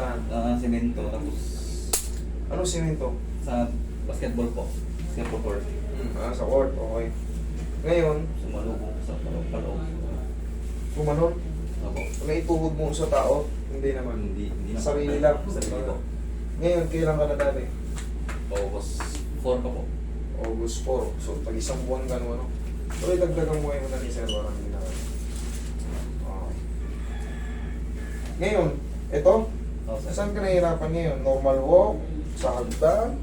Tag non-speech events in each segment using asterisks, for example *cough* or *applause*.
Saan? Ah, semento, tapos Ano simento? sa basketball po. Basketball court. Hmm, ah, sa court, okay. Ngayon, Sumalubong sa paloob. paloob. gumanon, Opo. naituhod mo sa tao, hindi naman. Hindi, hindi na. Sarili lang. Sarili po. Ngayon, kailan ka na dati? August 4 pa po. August 4. So, pag isang buwan ka no, ano? Pero dagdagan mo ngayon na ni Sir, parang hindi na. Okay. Ngayon, ito. Saan ka nahihirapan ngayon? Normal walk? Sa hagdan?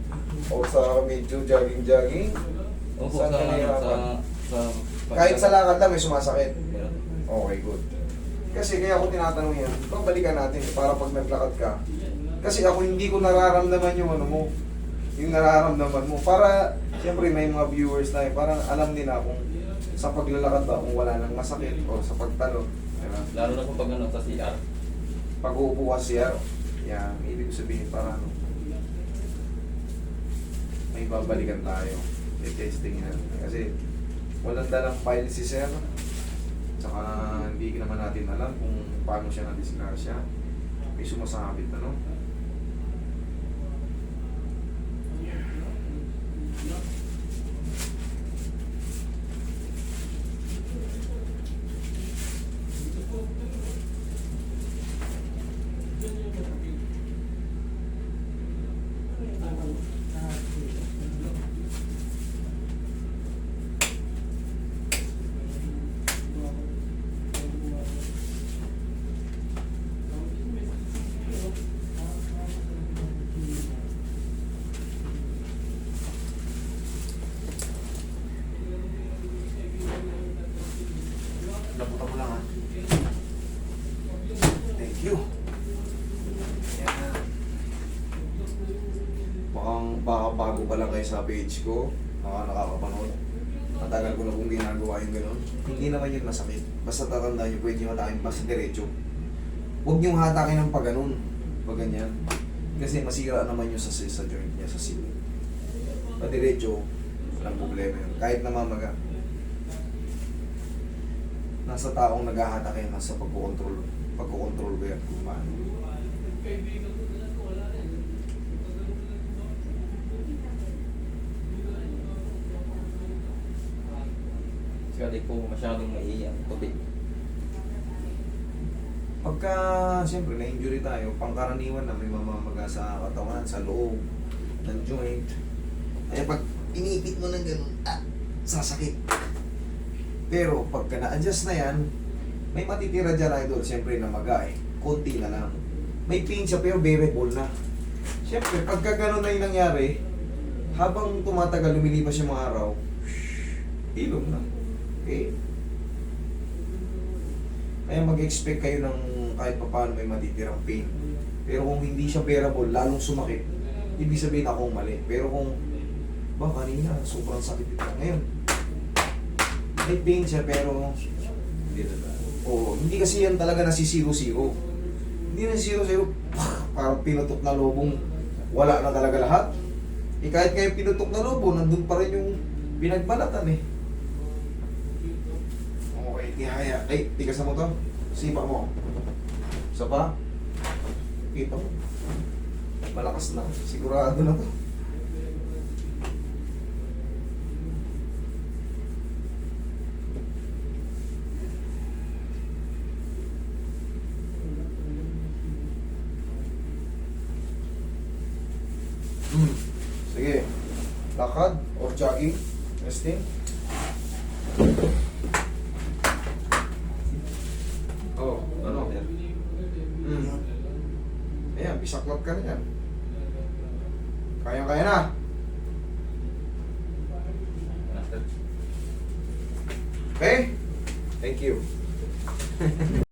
O sa medyo jogging-jogging? Opo, Saan sa, ka sa, nahihirapan? sa, Kahit sa lakad lang may sumasakit. Meron. Okay, good. Kasi kaya ako tinatanong yan, babalikan natin eh, para pag naglakad ka. Kasi ako hindi ko nararamdaman yung ano mo, yung nararamdaman mo. Para, siyempre may mga viewers na parang alam nila kung sa paglalakad ba kung wala nang masakit o sa pagtalo. Diba? Lalo na po pag ano, sa CR. Pag uupo ka siya, yan, ibig sabihin para ano, may babalikan tayo. I-testing na. Kasi walang dalang file si Sir. Tsaka hindi naman natin alam kung paano siya na-disgrasya. May sumasabit ano. Labutan mo lang ha. Thank you. Yan. Mukhang baka bago pa lang kayo sa page ko. Baka nakakapanood. Matagal ko na kung ginagawa yung gano'n. Hindi naman yun masakit. Basta tatandaan nyo, pwede nyo hatakin basta diretso. Huwag nyo hatakin ng pag ganun. Pag ganyan. Kasi masira naman yun sa, sa joint niya, sa sili. Pag diretso, walang problema yun. Kahit namamaga. Nasa taong naghahatak yan, nasa pagkukontrol. Pagkukontrol ko yan kung paano. Kasi di masyadong maiiyak. Tubig. Pagka, siyempre, na-injury tayo, pangkaraniwan na may mamamaga sa katawan, sa loob, ng joint. Kaya pag inipit mo ng ganun, ah, sasakit. Pero pagka na-adjust na yan, may matitira dyan idol, siyempre na maga eh. Konti na lang. May pain siya pero bearable na. Siyempre, pagka ganun na yung nangyari, habang tumatagal, lumilipas yung mga araw, ilong na. Okay? Kaya mag-expect kayo ng kahit pa paano may matitirang pain. Pero kung hindi siya bearable, lalong sumakit, ibig sabihin ako ang mali. Pero kung, ba kanina, sobrang sakit ito. Ngayon, may pain siya pero, Hindi na oh, hindi kasi yan talaga nasisiro-siro. Hindi nasisiro-siro, *laughs* parang pinutok na lobong wala na talaga lahat. Eh kahit kayo pinutok na lobo, nandun pa rin yung pinagbalatan eh. Okay, tihaya. Ay, tigas mo to. Sipa mo. Isa pa. Kita. Malakas na. Sigurado na to. Hmm. Sige. Lakad or jogging. Resting. Oh, ano? Hmm. Ayan, bisaklap ka na yan. Kaya-kaya na. Okay? Thank you. *laughs*